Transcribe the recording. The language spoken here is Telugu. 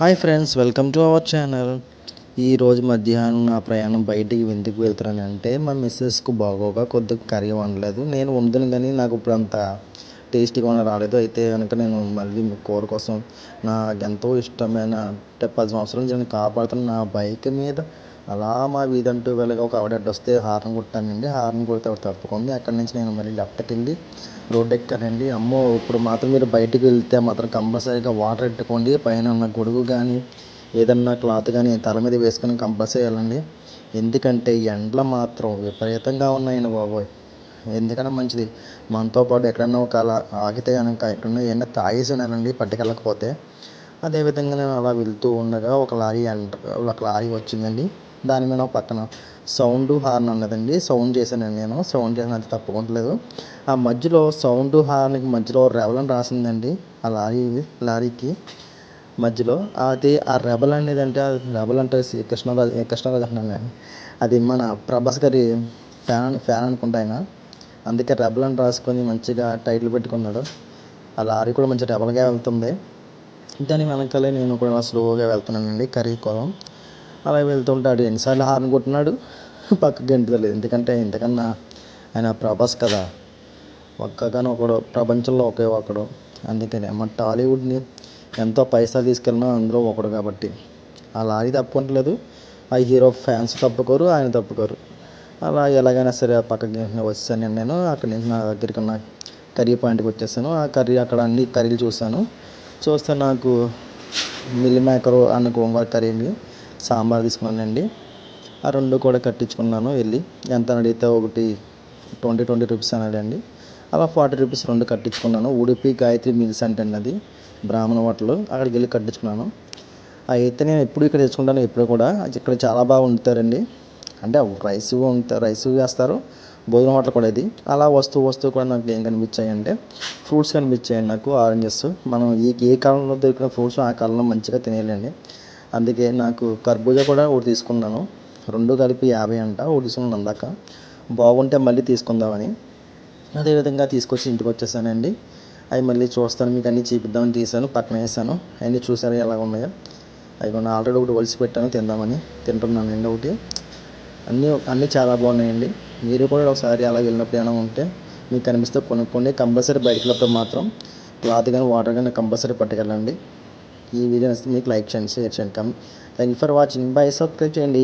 Hi friends welcome to our channel. ఈరోజు మధ్యాహ్నం నా ప్రయాణం బయటికి ఎందుకు వెళ్తున్నాను అంటే మా మిస్సెస్కు బాగోగా కొద్దిగా కర్రీ వండలేదు. నేను వండును కానీ నాకు ఇప్పుడు అంత టేస్టీగా ఉన్న రాలేదు. అయితే కనుక నేను మళ్ళీ కూర కోసం నాకు ఎంతో ఇష్టమైన అంటే పది సంవత్సరాలు నేను కాపాడుతున్న నా బైక్ మీద అలా మా వీధంటూ వెళ్ళగా ఒక ఆవిడ అడ్డు వస్తే హార్న్ కొట్టానండి హార్న్ కొడితే ఆవిడ తప్పుకుంది అక్కడి నుంచి నేను మళ్ళీ లెఫ్ట్కి వెళ్ళి రోడ్డు ఎక్కానండి. అమ్మో ఇప్పుడు మాత్రం మీరు బయటికి వెళ్తే మాత్రం కంపల్సరీగా వాటర్ పెట్టుకోండి. పైన ఉన్న గొడుగు కానీ ఏదన్నా క్లాత్ కానీ తల మీద వేసుకొని కంపల్సరీ వెళ్ళండి. ఎందుకంటే ఎండలు మాత్రం విపరీతంగా ఉన్నాయండి బాబోయ్. ఎందుకన్నా మంచిది? మనతో పాటు ఎక్కడన్నా ఒక అలా ఆగితే కనుక ఎక్కడన్నా ఏమన్నా తాగేసి ఉన్నారండి పట్టుకెళ్ళకపోతే. అదేవిధంగా నేను అలా వెళ్తూ ఉండగా ఒక లారీ ఎండ ఒక లారీ వచ్చిందండి. దాని మీద ఒక పక్కన సౌండ్ హార్న్ ఉన్నదండి. సౌండ్ చేశాను నేను. సౌండ్ చేసిన అది తప్పుకోవట్లేదు ఆ మధ్యలో సౌండ్ హార్న్కి మధ్యలో రెబల్ అని రాసిందండి. ఆ లారీ లారీకి మధ్యలో. అది ఆ రెబల్ అనేది అంటే రెబల్ అంటే శ్రీ కృష్ణరాజు కృష్ణరాజు అంటున్నాను అది మన ప్రభాస్ గారి ఫ్యాన్ ఫ్యాన్ అనుకుంటా ఆయన. అందుకే రెబల్ అని రాసుకొని మంచిగా టైటిల్ పెట్టుకున్నాడు. ఆ లారీ కూడా మంచి రెబల్గా వెళ్తుంది. దాని వెనకాలే నేను కూడా స్లోగా వెళ్తున్నానండి. కర్రీ అలా వెళ్తుంటాడు ఎన్నిసార్లు హార్న్ కొట్టినాడు పక్కకి గెంటుతలేదు ఎందుకంటే ఇంతకన్నా ఆయన ప్రభాస్ కదా. ఒక్కగానో ఒకడు ప్రపంచంలో ఒకే ఒకడు. అందుకనే మన టాలీవుడ్ని ఎంతో పైసా తీసుకెళ్ళినా అందులో ఒకడు కాబట్టి. ఆ లారీ తప్పుకోవట్లేదు ఆ హీరో ఫ్యాన్స్ తప్పుకోరు ఆయన తప్పుకోరు. అలా ఎలాగైనా సరే ఆ పక్కకి వచ్చాను నేను. అక్కడి నుంచి నా దగ్గరికి ఉన్న కర్రీ పాయింట్కి వచ్చేసాను. ఆ కర్రీ అక్కడ అన్ని కర్రీలు చూశాను. చూస్తే నాకు మిల్ మేకర్ అనుకో గోంగూర కర్రీని సాంబార్ తీసుకున్నానండి. ఆ రెండు కూడా కట్టించుకున్నాను వెళ్ళి. ఎంత అడిగితే ఒకటి ట్వంటీ ట్వంటీ రూపీస్ అన్నాడండి అలా ఫార్టీ రూపీస్ రెండు కట్టించుకున్నాను. ఉడిపి గాయత్రి మిల్స్ అంటే అది. బ్రాహ్మణ హోటల్. అక్కడికి వెళ్ళి కట్టించుకున్నాను. అయితే నేను ఎప్పుడు ఇక్కడ తెచ్చుకుంటాను ఎప్పుడు కూడా ఇక్కడ చాలా బాగా వండుతారండి. అంటే రైస్ వండుతారు రైస్ వేస్తారు. భోజనం హోటల్ కూడా ఇది. అలా వస్తూ వస్తూ కూడా నాకు ఏం కనిపించాయి అంటే ఫ్రూట్స్ కనిపించాయండి నాకు ఆరెంజెస్. మనం ఏ ఏ కాలంలో దొరికిన ఫ్రూట్స్ ఆ కాలంలో మంచిగా తినేయాలండి. అందుకే నాకు కర్బూజా కూడా ఒకటి తీసుకున్నాను. రెండు కలిపి యాభై అంట ఒకటి తీసుకున్నాను అందాక. బాగుంటే మళ్ళీ తీసుకుందామని. అదేవిధంగా తీసుకొచ్చి ఇంటికి వచ్చేసానండి. అవి మళ్ళీ చూస్తాను మీకు అన్నీ చూపిద్దామని తీసాను పక్కన వేసాను అన్నీ చూసారు ఎలా ఉన్నాయో. అవి కొన్ని ఆల్రెడీ ఒకటి ఒలిసి పెట్టాను తిందామని. తింటున్నానండి ఒకటి. అన్నీ అన్నీ చాలా బాగున్నాయండి. మీరు కూడా ఒకసారి అలా వెళ్ళినప్పుడు ఏమైనా ఉంటే మీకు కనిపిస్తే కొనుక్కోండి. కంపల్సరీ బయటకు వెళ్ళినప్పుడు మాత్రం క్లాత్ కానీ వాటర్ కానీ కంపల్సరీ పట్టుకెళ్ళండి. ఈ వీడియో నచ్చితే మీకు లైక్ చేయండి షేర్ చేయండి comment thank you for watching bye subscribe చేయండి.